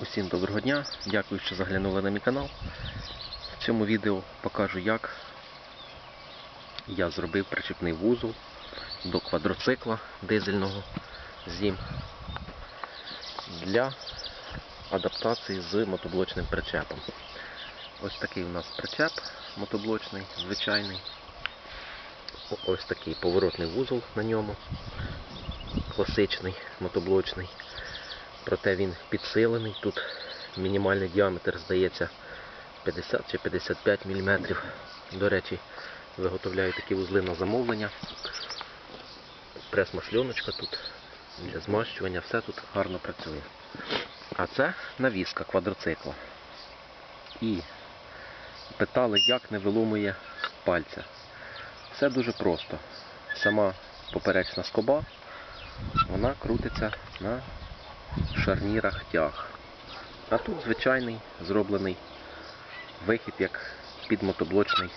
Усім доброго дня, дякую, що заглянули на мій канал. В цьому відео покажу, як я зробив причепний вузол до квадроцикла дизельного ZIM для адаптації з мотоблочним причепом. Ось такий у нас причеп мотоблочний, звичайний. Ось такий поворотний вузол на ньому, класичний мотоблочний проте він підсилений. Тут мінімальний діаметр, здається, 50 чи 55 мм. До речі, виготовляю такі вузли на замовлення. Прес-машльоночка тут для змащування, все тут гарно працює. А це навіска квадроцикла. І питали, як не виломує пальця. Все дуже просто. Сама поперечна скоба, вона крутиться на шарнірах тяг. А тут звичайний зроблений вихід, як під мотоблочний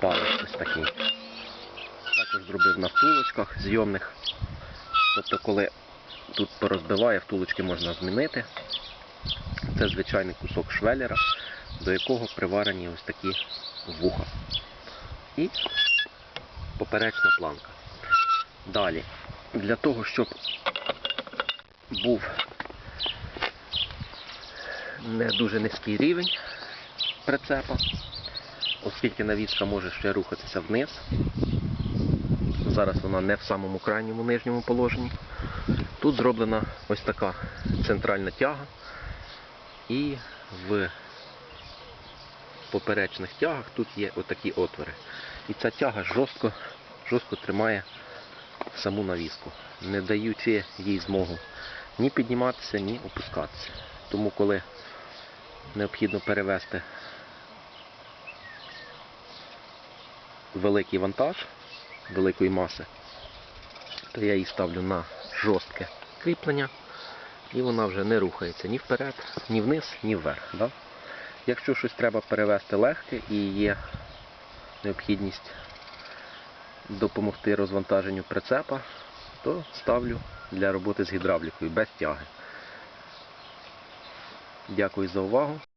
палець ось такий. Також зробив на втулочках зйомних. Тобто, коли тут порозбиває, втулочки можна змінити. Це звичайний кусок швеллера, до якого приварені ось такі вуха. І поперечна планка. Далі, для того, щоб був не дуже низький рівень прицепа, оскільки навіска може ще рухатися вниз. Зараз вона не в самому крайньому нижньому положенні. Тут зроблена ось така центральна тяга і в поперечних тягах тут є отакі отвори. І ця тяга жорстко, жорстко тримає саму навіску, не даючи їй змогу ні підніматися, ні опускатися. Тому коли необхідно перевести великий вантаж великої маси, то я її ставлю на жорстке кріплення і вона вже не рухається ні вперед, ні вниз, ні вверх. Да? Якщо щось треба перевести легке і є необхідність допомогти розвантаженню прицепа, то ставлю для роботи з гідравлікою без тяги. Дякую за увагу.